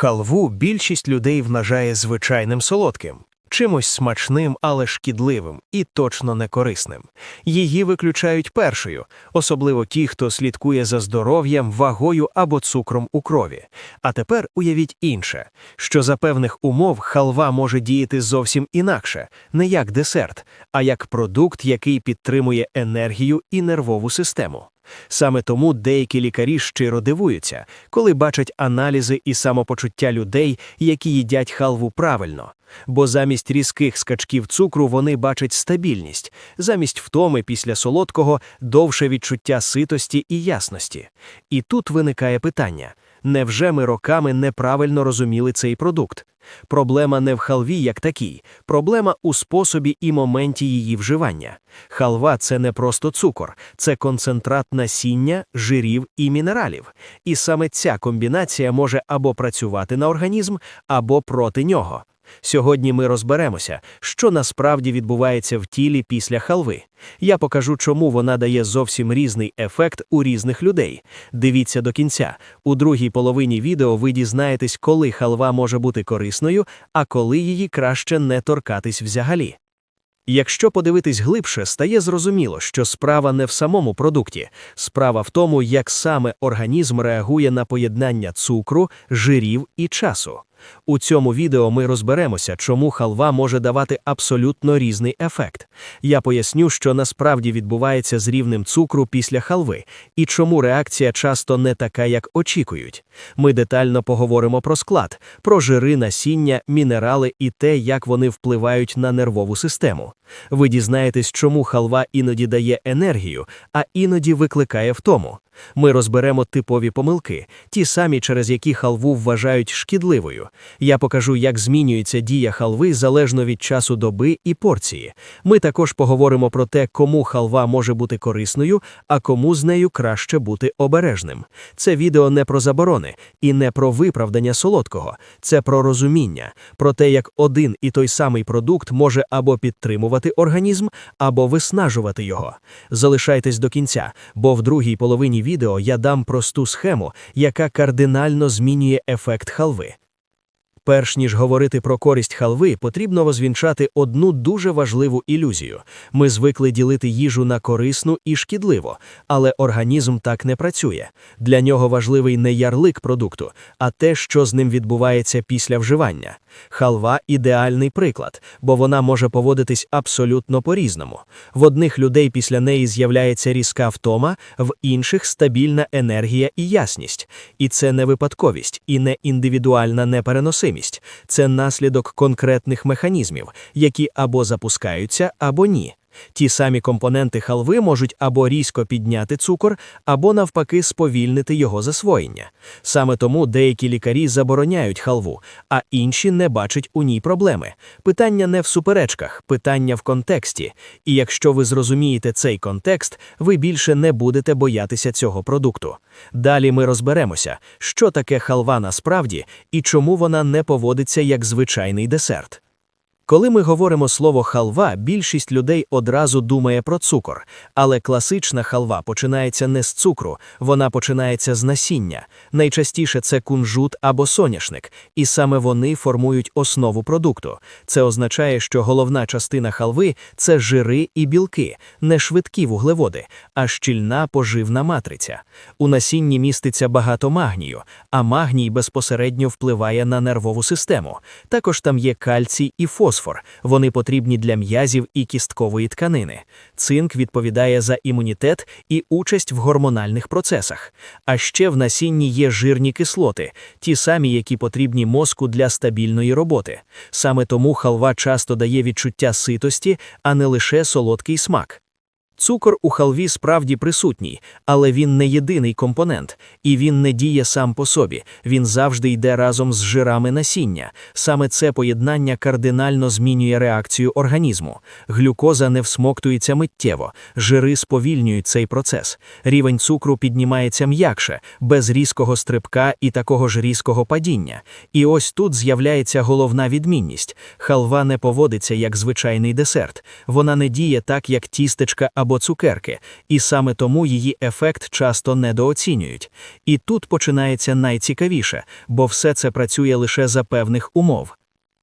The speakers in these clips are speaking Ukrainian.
Халву більшість людей вважає звичайним солодким, чимось смачним, але шкідливим і точно не корисним. Її виключають першою, особливо ті, хто слідкує за здоров'ям, вагою або цукром у крові. А тепер уявіть інше, що за певних умов халва може діяти зовсім інакше, не як десерт, а як продукт, який підтримує енергію і нервову систему. Саме тому деякі лікарі щиро дивуються, коли бачать аналізи і самопочуття людей, які їдять халву правильно. Бо замість різких скачків цукру вони бачать стабільність, замість втоми після солодкого довше відчуття ситості і ясності. І тут виникає питання: невже ми роками неправильно розуміли цей продукт? Проблема не в халві як такій, проблема у способі і моменті її вживання. Халва це не просто цукор, це концентрат насіння, жирів і мінералів. І саме ця комбінація може або працювати на організм, або проти нього. Сьогодні ми розберемося, що насправді відбувається в тілі після халви. Я покажу, чому вона дає зовсім різний ефект у різних людей. Дивіться до кінця. У другій половині відео ви дізнаєтесь, коли халва може бути корисною, а коли її краще не торкатись взагалі. Якщо подивитись глибше, стає зрозуміло, що справа не в самому продукті, справа в тому, як саме організм реагує на поєднання цукру, жирів і часу. У цьому відео ми розберемося, чому халва може давати абсолютно різний ефект. Я поясню, що насправді відбувається з рівнем цукру після халви, і чому реакція часто не така, як очікують. Ми детально поговоримо про склад, про жири насіння, мінерали і те, як вони впливають на нервову систему. Ви дізнаєтесь, чому халва іноді дає енергію, а іноді викликає втому. Ми розберемо типові помилки, ті самі, через які халву вважають шкідливою. Я покажу, як змінюється дія халви залежно від часу доби і порції. Ми також поговоримо про те, кому халва може бути корисною, а кому з нею краще бути обережним. Це відео не про заборони і не про виправдання солодкого, це про розуміння, про те, як один і той самий продукт може або підтримувати організм, або виснажувати його. Залишайтесь до кінця, бо в другій половині відео я дам просту схему, яка кардинально змінює ефект халви. Перш ніж говорити про користь халви, потрібно розвінчати одну дуже важливу ілюзію. Ми звикли ділити їжу на корисну і шкідливо, але організм так не працює. Для нього важливий не ярлик продукту, а те, що з ним відбувається після вживання. Халва ідеальний приклад, бо вона може поводитись абсолютно по-різному. В одних людей після неї з'являється різка втома, в інших стабільна енергія і ясність. І це не випадковість, і не індивідуальна непереносимість, це наслідок конкретних механізмів, які або запускаються, або ні. Ті самі компоненти халви можуть або різко підняти цукор, або навпаки сповільнити його засвоєння. Саме тому деякі лікарі забороняють халву, а інші не бачать у ній проблеми. Питання не в суперечках, питання в контексті. І якщо ви зрозумієте цей контекст, ви більше не будете боятися цього продукту. Далі ми розберемося, що таке халва насправді і чому вона не поводиться як звичайний десерт. Коли ми говоримо слово халва, більшість людей одразу думає про цукор, але класична халва починається не з цукру, вона починається з насіння. Найчастіше це кунжут або соняшник, і саме вони формують основу продукту. Це означає, що головна частина халви це жири і білки, не швидкі вуглеводи, а щільна поживна матриця. У насінні міститься багато магнію, а магній безпосередньо впливає на нервову систему. Також там є кальцій і фосфор фосфор, вони потрібні для м'язів і кісткової тканини. Цинк відповідає за імунітет і участь в гормональних процесах. А ще в насінні є жирні кислоти, ті самі, які потрібні мозку для стабільної роботи. Саме тому халва часто дає відчуття ситості, а не лише солодкий смак. Цукор у халві справді присутній, але він не єдиний компонент, і він не діє сам по собі, він завжди йде разом з жирами насіння. Саме це поєднання кардинально змінює реакцію організму. Глюкоза не всмоктується миттєво, жири сповільнюють цей процес. Рівень цукру піднімається м'якше, без різкого стрибка і такого ж різкого падіння. І ось тут з'являється головна відмінність: халва не поводиться як звичайний десерт, вона не діє так, як тістечка або або цукерки, і саме тому її ефект часто недооцінюють. І тут починається найцікавіше, бо все це працює лише за певних умов.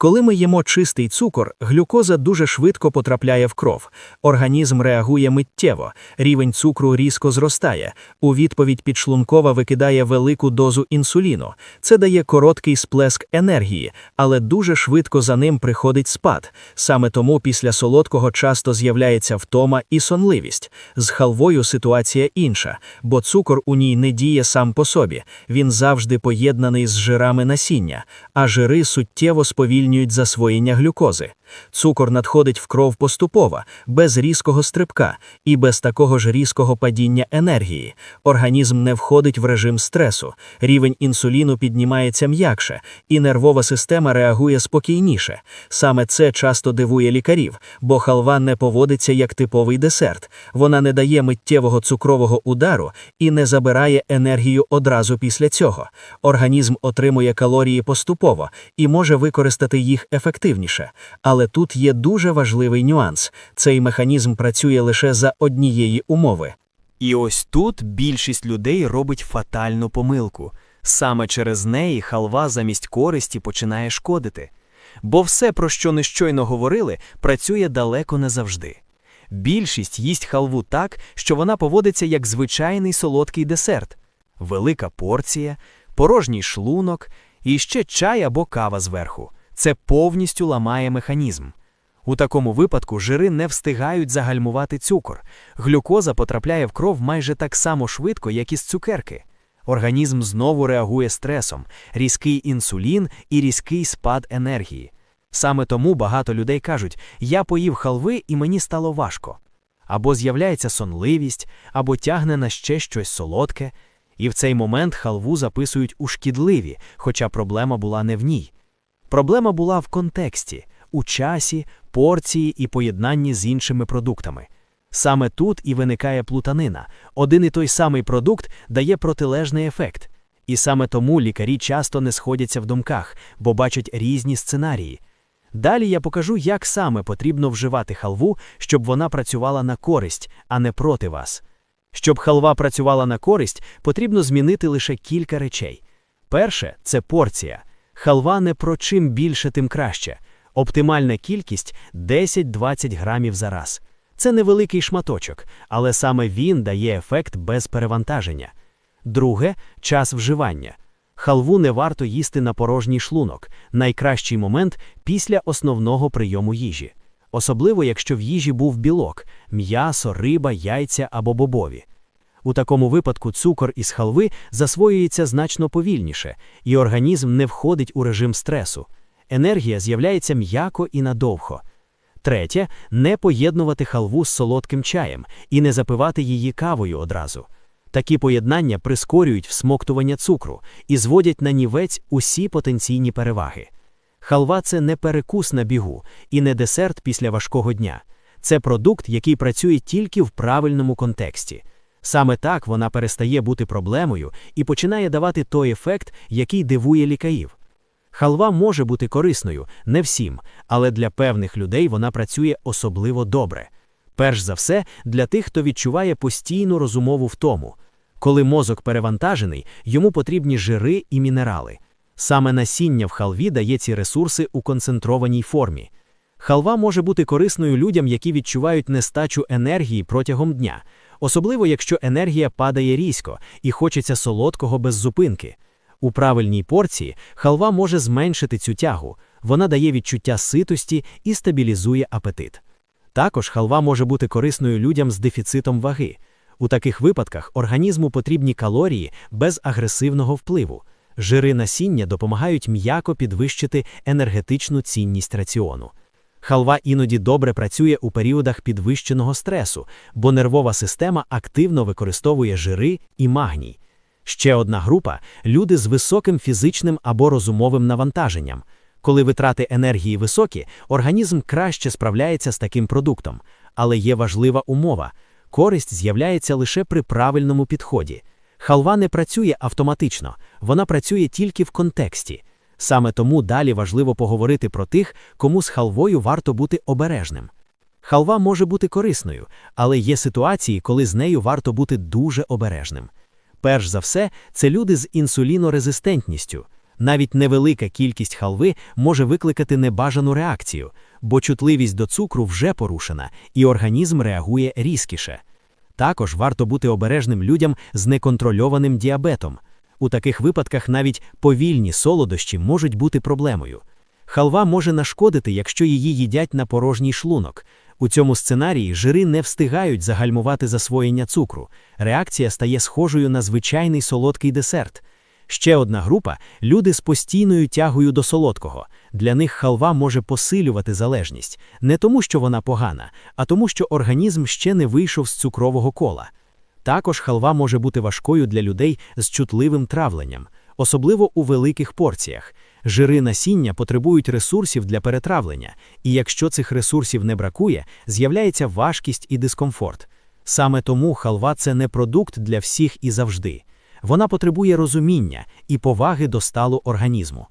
Коли ми їмо чистий цукор, глюкоза дуже швидко потрапляє в кров. Організм реагує миттєво, рівень цукру різко зростає. У відповідь підшлункова викидає велику дозу інсуліну. Це дає короткий сплеск енергії, але дуже швидко за ним приходить спад. Саме тому після солодкого часто з'являється втома і сонливість. З халвою ситуація інша, бо цукор у ній не діє сам по собі. Він завжди поєднаний з жирами насіння, а жири суттєво сповільнюють сповільнюють засвоєння глюкози. Цукор надходить в кров поступово, без різкого стрибка і без такого ж різкого падіння енергії. Організм не входить в режим стресу, рівень інсуліну піднімається м'якше, і нервова система реагує спокійніше. Саме це часто дивує лікарів, бо халва не поводиться як типовий десерт, вона не дає миттєвого цукрового удару і не забирає енергію одразу після цього. Організм отримує калорії поступово і може використати їх ефективніше. Але але тут є дуже важливий нюанс: цей механізм працює лише за однієї умови. І ось тут більшість людей робить фатальну помилку. Саме через неї халва замість користі починає шкодити. Бо все, про що не щойно говорили, працює далеко не завжди. Більшість їсть халву так, що вона поводиться як звичайний солодкий десерт, велика порція, порожній шлунок і ще чай або кава зверху. Це повністю ламає механізм. У такому випадку жири не встигають загальмувати цукор. Глюкоза потрапляє в кров майже так само швидко, як і з цукерки. Організм знову реагує стресом, різкий інсулін і різкий спад енергії. Саме тому багато людей кажуть, я поїв халви і мені стало важко. Або з'являється сонливість, або тягне на ще щось солодке, і в цей момент халву записують у шкідливі, хоча проблема була не в ній. Проблема була в контексті, у часі, порції і поєднанні з іншими продуктами. Саме тут і виникає плутанина. Один і той самий продукт дає протилежний ефект. І саме тому лікарі часто не сходяться в думках, бо бачать різні сценарії. Далі я покажу, як саме потрібно вживати халву, щоб вона працювала на користь, а не проти вас. Щоб халва працювала на користь, потрібно змінити лише кілька речей. Перше це порція. Халва не про чим більше, тим краще. Оптимальна кількість 10-20 грамів за раз. Це невеликий шматочок, але саме він дає ефект без перевантаження. Друге час вживання. Халву не варто їсти на порожній шлунок, найкращий момент після основного прийому їжі. Особливо, якщо в їжі був білок, м'ясо, риба, яйця або бобові. У такому випадку цукор із халви засвоюється значно повільніше, і організм не входить у режим стресу. Енергія з'являється м'яко і надовго. Третє не поєднувати халву з солодким чаєм і не запивати її кавою одразу. Такі поєднання прискорюють всмоктування цукру і зводять на нівець усі потенційні переваги. Халва це не перекус на бігу і не десерт після важкого дня. Це продукт, який працює тільки в правильному контексті. Саме так вона перестає бути проблемою і починає давати той ефект, який дивує лікарів. Халва може бути корисною, не всім, але для певних людей вона працює особливо добре. Перш за все, для тих, хто відчуває постійну розумову втому. Коли мозок перевантажений, йому потрібні жири і мінерали. Саме насіння в халві дає ці ресурси у концентрованій формі. Халва може бути корисною людям, які відчувають нестачу енергії протягом дня особливо якщо енергія падає різко і хочеться солодкого без зупинки. У правильній порції халва може зменшити цю тягу, вона дає відчуття ситості і стабілізує апетит. Також халва може бути корисною людям з дефіцитом ваги. У таких випадках організму потрібні калорії без агресивного впливу. Жири насіння допомагають м'яко підвищити енергетичну цінність раціону. Халва іноді добре працює у періодах підвищеного стресу, бо нервова система активно використовує жири і магній. Ще одна група люди з високим фізичним або розумовим навантаженням. Коли витрати енергії високі, організм краще справляється з таким продуктом, але є важлива умова: користь з'являється лише при правильному підході. Халва не працює автоматично, вона працює тільки в контексті. Саме тому далі важливо поговорити про тих, кому з халвою варто бути обережним. Халва може бути корисною, але є ситуації, коли з нею варто бути дуже обережним. Перш за все, це люди з інсулінорезистентністю. Навіть невелика кількість халви може викликати небажану реакцію, бо чутливість до цукру вже порушена, і організм реагує різкіше. Також варто бути обережним людям з неконтрольованим діабетом. У таких випадках навіть повільні солодощі можуть бути проблемою. Халва може нашкодити, якщо її їдять на порожній шлунок. У цьому сценарії жири не встигають загальмувати засвоєння цукру. Реакція стає схожою на звичайний солодкий десерт. Ще одна група люди з постійною тягою до солодкого. Для них халва може посилювати залежність не тому, що вона погана, а тому, що організм ще не вийшов з цукрового кола. Також халва може бути важкою для людей з чутливим травленням, особливо у великих порціях. Жири насіння потребують ресурсів для перетравлення, і якщо цих ресурсів не бракує, з'являється важкість і дискомфорт. Саме тому халва це не продукт для всіх і завжди. Вона потребує розуміння і поваги до сталу організму.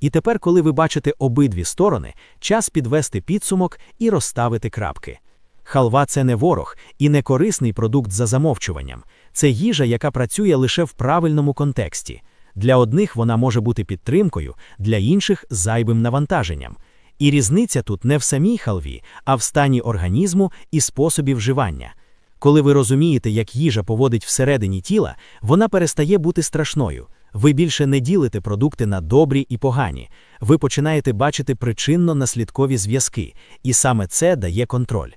І тепер, коли ви бачите обидві сторони, час підвести підсумок і розставити крапки. Халва це не ворог і не корисний продукт за замовчуванням. Це їжа, яка працює лише в правильному контексті. Для одних вона може бути підтримкою, для інших зайвим навантаженням. І різниця тут не в самій халві, а в стані організму і способі вживання. Коли ви розумієте, як їжа поводить всередині тіла, вона перестає бути страшною. Ви більше не ділите продукти на добрі і погані. Ви починаєте бачити причинно-наслідкові зв'язки, і саме це дає контроль.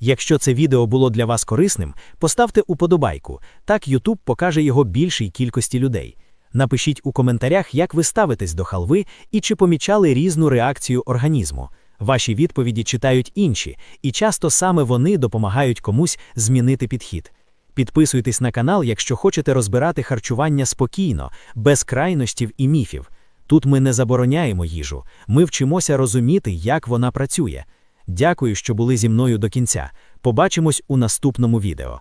Якщо це відео було для вас корисним, поставте уподобайку, так YouTube покаже його більшій кількості людей. Напишіть у коментарях, як ви ставитесь до халви і чи помічали різну реакцію організму. Ваші відповіді читають інші, і часто саме вони допомагають комусь змінити підхід. Підписуйтесь на канал, якщо хочете розбирати харчування спокійно, без крайностів і міфів. Тут ми не забороняємо їжу, ми вчимося розуміти, як вона працює. Дякую, що були зі мною до кінця. Побачимось у наступному відео.